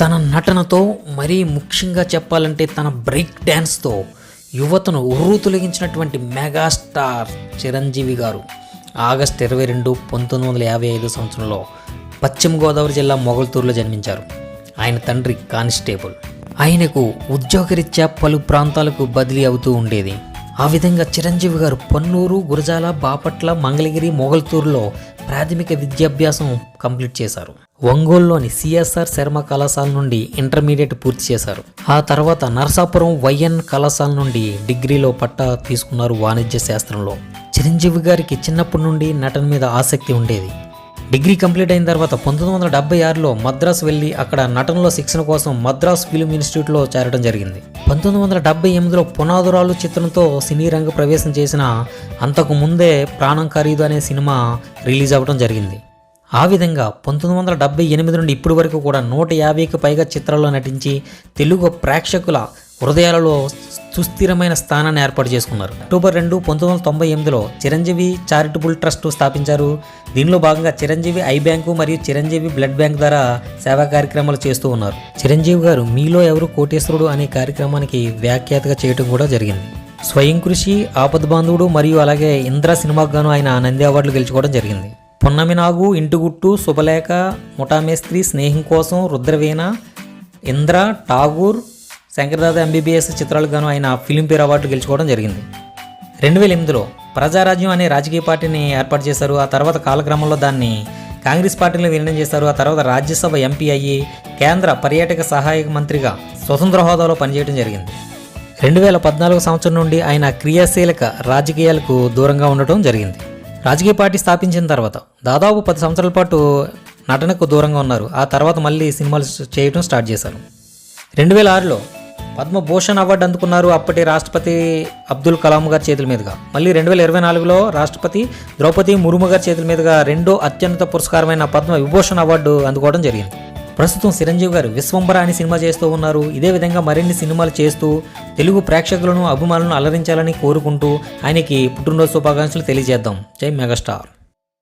తన నటనతో మరీ ముఖ్యంగా చెప్పాలంటే తన బ్రేక్ డ్యాన్స్తో యువతను ఉర్రు తొలగించినటువంటి మెగాస్టార్ చిరంజీవి గారు ఆగస్ట్ ఇరవై రెండు పంతొమ్మిది వందల యాభై ఐదు సంవత్సరంలో పశ్చిమ గోదావరి జిల్లా మొగల్తూరులో జన్మించారు. ఆయన తండ్రి కానిస్టేబుల్. ఆయనకు ఉద్యోగరీత్యా పలు ప్రాంతాలకు బదిలీ అవుతూ ఉండేది. ఆ విధంగా చిరంజీవి గారు పన్నూరు గురజాల బాపట్ల మంగళగిరి మొగల్తూరులో ప్రాథమిక విద్యాభ్యాసం కంప్లీట్ చేశారు. ఒంగోలులోని సిఎస్ఆర్ శర్మ కళాశాల నుండి ఇంటర్మీడియట్ పూర్తి చేశారు. ఆ తర్వాత నరసాపురం వైఎన్ కళాశాల నుండి డిగ్రీలో పట్టా తీసుకున్నారు వాణిజ్య శాస్త్రంలో. చిరంజీవి గారికి చిన్నప్పటి నుండి నటన మీద ఆసక్తి ఉండేది. డిగ్రీ కంప్లీట్ అయిన తర్వాత పంతొమ్మిది వందల డెబ్బై ఆరులో మద్రాస్ వెళ్ళి అక్కడ నటనలో శిక్షణ కోసం మద్రాస్ ఫిల్మ్ ఇన్స్టిట్యూట్లో చేరడం జరిగింది. పంతొమ్మిది వందల డెబ్బై ఎనిమిదిలో పునాదురాలు చిత్రంతో సినీ రంగ ప్రవేశం చేసిన అంతకు ముందే ప్రాణం ఖరీదు అనే సినిమా రిలీజ్ అవ్వడం జరిగింది. ఆ విధంగా పంతొమ్మిది వందల డెబ్బై ఎనిమిది నుండి ఇప్పటి వరకు కూడా నూట యాభైకి పైగా చిత్రాల్లో నటించి తెలుగు ప్రేక్షకుల హృదయాలలో సుస్థిరమైన స్థానాన్ని ఏర్పాటు చేసుకున్నారు. అక్టోబర్ రెండు పంతొమ్మిది వందల తొంభై ఎనిమిదిలో చిరంజీవి చారిటబుల్ ట్రస్ట్ స్థాపించారు. దీనిలో భాగంగా చిరంజీవి ఐ బ్యాంకు మరియు చిరంజీవి బ్లడ్ బ్యాంక్ ద్వారా సేవా కార్యక్రమాలు చేస్తూ ఉన్నారు. చిరంజీవి గారు మీలో ఎవరు కోటేశ్వరుడు అనే కార్యక్రమానికి వ్యాఖ్యాతగా చేయడం కూడా జరిగింది. స్వయం కృషి ఆపద్ బాంధవుడు మరియు అలాగే ఇంద్ర సినిమాకు గాను ఆయన నంది అవార్డులు గెలుచుకోవడం జరిగింది. పున్నమినాగు ఇంటిగుట్టు శుభలేఖ ముఠామేస్త్రి స్నేహం కోసం రుద్రవీణ ఇంద్ర ఠాగూర్ శంకర్దాద ఎంబీబీఎస్ చిత్రాలకు గాను ఆయన ఫిలింఫేర్ అవార్డు గెలుచుకోవడం జరిగింది. రెండు వేల ఎనిమిదిలో ప్రజారాజ్యం అనే రాజకీయ పార్టీని ఏర్పాటు చేశారు. ఆ తర్వాత కాలక్రమంలో దాన్ని కాంగ్రెస్ పార్టీలో విలీనం చేశారు. ఆ తర్వాత రాజ్యసభ ఎంపీ అయ్యి కేంద్ర పర్యాటక సహాయక మంత్రిగా స్వతంత్ర హోదాలో పనిచేయడం జరిగింది. రెండు వేల పద్నాలుగు సంవత్సరం నుండి ఆయన క్రియాశీలక రాజకీయాలకు దూరంగా ఉండటం జరిగింది. రాజకీయ పార్టీ స్థాపించిన తర్వాత దాదాపు పది సంవత్సరాల పాటు నటనకు దూరంగా ఉన్నారు. ఆ తర్వాత మళ్ళీ సినిమాలు చేయడం స్టార్ట్ చేశారు. రెండు వేల ఆరులో పద్మభూషణ్ అవార్డు అందుకున్నారు అప్పటి రాష్ట్రపతి అబ్దుల్ కలాం గారి చేతుల మీదుగా. మళ్ళీ రెండు వేల ఇరవై నాలుగులో రాష్ట్రపతి ద్రౌపది ముర్ము గారి చేతుల మీదుగా రెండో అత్యున్నత పురస్కారమైన పద్మ విభూషణ్ అవార్డు అందుకోవడం జరిగింది. ప్రస్తుతం చిరంజీవి గారు విశ్వంబర అని సినిమా చేస్తూ ఉన్నారు. ఇదే విధంగా మరిన్ని సినిమాలు చేస్తూ తెలుగు ప్రేక్షకులను అభిమానులను అలరించాలని కోరుకుంటూ ఆయనకి పుట్టినరోజు శుభాకాంక్షలు తెలియజేద్దాం. జై మెగాస్టార్.